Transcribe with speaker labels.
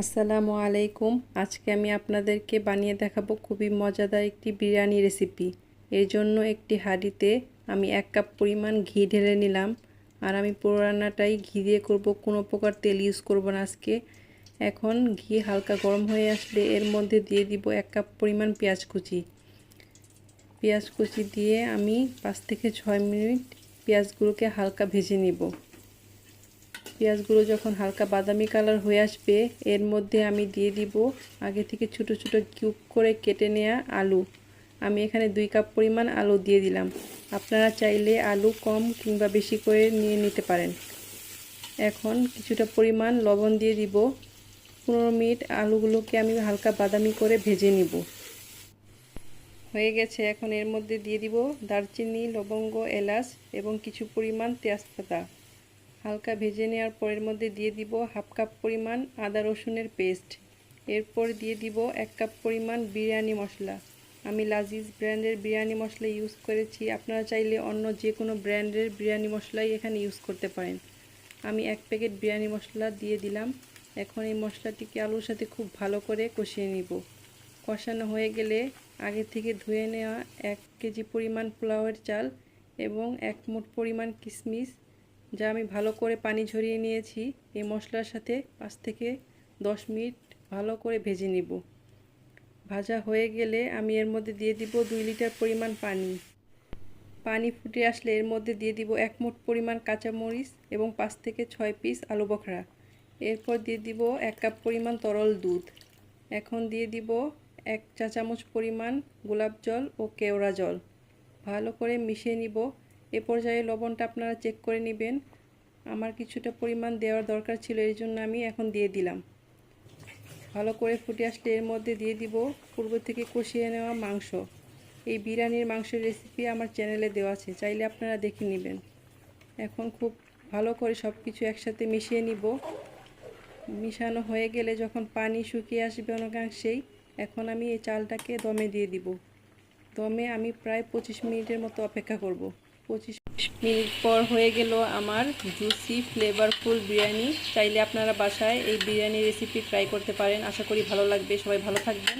Speaker 1: আসসালামু আলাইকুম। আজকে আমি আপনাদেরকে বানিয়ে দেখাবো খুবই মজাদার একটি বিরিয়ানি রেসিপি। এর জন্য একটি হাঁড়িতে আমি এক কাপ পরিমাণ ঘি ঢেলে নিলাম। আর আমি পুরো রান্নাটাই ঘি দিয়ে করব, কোনো প্রকার তেল ইউজ করব না আজকে। এখন ঘি হালকা গরম হয়ে আসলে এর মধ্যে দিয়ে দিব এক কাপ পরিমাণ পেঁয়াজ কুচি। পেঁয়াজ কুচি দিয়ে আমি পাঁচ থেকে ছয় মিনিট পেঁয়াজগুলোকে হালকা ভেজে নিব। পেঁয়াজগুলো যখন হালকা বাদামি কালার হয়ে আসবে, এর মধ্যে আমি দিয়ে দিব আগে থেকে ছোট ছোট কিউব করে কেটে নেওয়া আলু। আমি এখানে দুই কাপ পরিমাণ আলু দিয়ে দিলাম। আপনারা চাইলে আলু কম কিংবা বেশি করে নিয়ে নিতে পারেন। এখন কিছুটা পরিমাণ লবণ দিয়ে দিব। পনেরো মিনিট আলুগুলোকে আমি হালকা বাদামি করে ভেজে নিব। হয়ে গেছে, এখন এর মধ্যে দিয়ে দিব দারচিনি, লবঙ্গ, এলাচ এবং কিছু পরিমাণ তেজপাতা। হালকা ভেজে নেওয়ার পরের মধ্যে দিয়ে দিব হাফ কাপ পরিমাণ আদা রসুনের পেস্ট। এরপর দিয়ে দিব এক কাপ পরিমাণ বিরিয়ানি মশলা। আমি লাজিজ ব্র্যান্ডের বিরিয়ানি মশলা ইউজ করেছি। আপনারা চাইলে অন্য যে কোনো ব্র্যান্ডের বিরিয়ানি মশলাই এখানে ইউজ করতে পারেন। আমি এক প্যাকেট বিরিয়ানি মশলা দিয়ে দিলাম। এখন এই মশলাটিকে আলুর সাথে খুব ভালো করে কষিয়ে নিব। কষানো হয়ে গেলে আগে থেকে ধুয়ে নেওয়া এক কেজি পরিমাণ পোলাওয়ের চাল এবং এক মুঠ পরিমাণ কিশমিশ যা আমি ভালো করে পানি ঝরিয়ে নিয়েছি, এই মশলার সাথে পাঁচ থেকে দশ মিনিট ভালো করে ভেজে নিব। ভাজা হয়ে গেলে আমি এর মধ্যে দিয়ে দিব দুই লিটার পরিমাণ পানি। পানি ফুটে আসলে এর মধ্যে দিয়ে দিব এক মুঠ পরিমাণ কাঁচামরিচ এবং পাঁচ থেকে ছয় পিস আলু বখরা। এরপর দিয়ে দিব এক কাপ পরিমাণ তরল দুধ। এখন দিয়ে দিব এক চা চামচ পরিমাণ গোলাপ জল ও কেওড়া জল। ভালো করে মিশিয়ে নিব এ পর্যায়ে লবণটা আপনারা চেক করে নেবেন। আমার কিছুটা পরিমাণ দেওয়ার দরকার ছিল, এই জন্য আমি এখন দিয়ে দিলাম। ভালো করে ফুটে আসলে এর মধ্যে দিয়ে দিব পূর্ব থেকে কষিয়ে নেওয়া মাংস। এই বিরিয়ানির মাংসের রেসিপি আমার চ্যানেলে দেওয়া আছে, চাইলে আপনারা দেখে নেবেন। এখন খুব ভালো করে সব কিছু একসাথে মিশিয়ে নিব। মিশানো হয়ে গেলে যখন পানি শুকিয়ে আসবে অনেকাংশেই, এখন আমি এই চালটাকে দমে দিয়ে দিব। দমে আমি প্রায় পঁচিশ মিনিটের মতো অপেক্ষা করব। পঁচিশ মিনিট পর হয়ে গেল আমার জুসি ফ্লেভারফুল বিরিয়ানি। চাইলে আপনারা বাসায় এই বিরিয়ানি রেসিপি ট্রাই করতে পারেন। আশা করি ভালো লাগবে। সবাই ভালো থাকবেন।